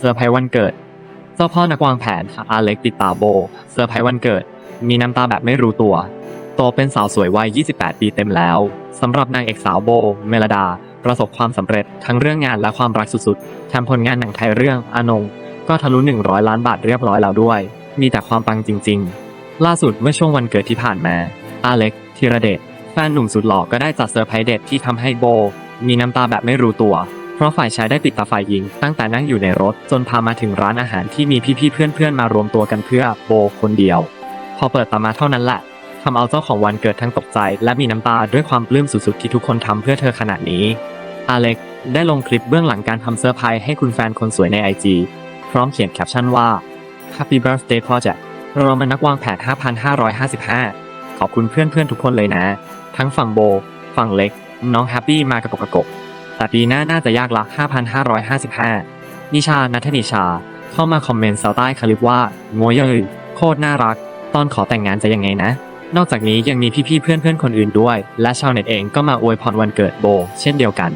เซอร์ไพรส์วันเกิด เจ้าพ่อนักวางแผนอาเล็กติดตาโบเซอร์ไพรส์วันเกิด มีน้ำตาแบบไม่รู้ตัว โตเป็นสาวสวยวัย 28 ปีเต็มแล้วสำหรับนางเอกสาวโบ เมลดา ประสบความสำเร็จทั้งเรื่องงานและความรักสุดๆแถมผลงานหนังไทยเรื่องอานง ก็ทะลุ 100 ล้านบาทเรียบร้อยแล้วด้วย มีแต่ความปังจริง ๆ ล่าสุดเมื่อช่วงวันเกิดที่ผ่านมาอาเล็กธีรเดชแฟนหนุ่มสุดหล่อก็ได้จัดเซอร์ไพรส์เด็ดที่ทำให้โบ มีน้ำตาแบบไม่รู้ตัว เพราะฝ่ายชายได้ปิดตาฝ่ายหญิง ตั้งแต่นั่งอยู่ในรถ จนพามาถึงร้านอาหารที่มีพี่ๆเพื่อนๆมารวมตัวกันเพื่อโบคนเดียว พอเปิดตามาเท่านั้นแหละทำเอาเจ้าของวันเกิดทั้งตกใจ และมีน้ำตาด้วยความปลื้มสุดๆที่ทุกคนทำเพื่อเธอขนาดนี้ อเล็กได้ลงคลิปเบื้องหลังการทำเซอร์ไพรส์ให้คุณแฟนคนสวยใน IG พร้อมเขียนแคปชั่นว่า Happy Birthday Project เราเป็นนักวางแผน 5,555 ขอบคุณเพื่อนๆทุกคนเลยนะ ทั้งฝั่งโบ ฝั่งเล็ก น้องแฮปปี้มากระปกกระก แต่ปีหน้าน่าจะยากละ 5,555 นิชา นัทนิชา เข้ามาคอมเมนต์สาวใต้คลิปว่าโงยเยยโคตรน่ารัก ตอนขอแต่งงานจะยังไงนะ นอกจากนี้ยังมีพี่ๆเพื่อนๆคนอื่นด้วย และชาวเน็ตเองก็มาอวยพรวันเกิดโบ เช่นเดียวกัน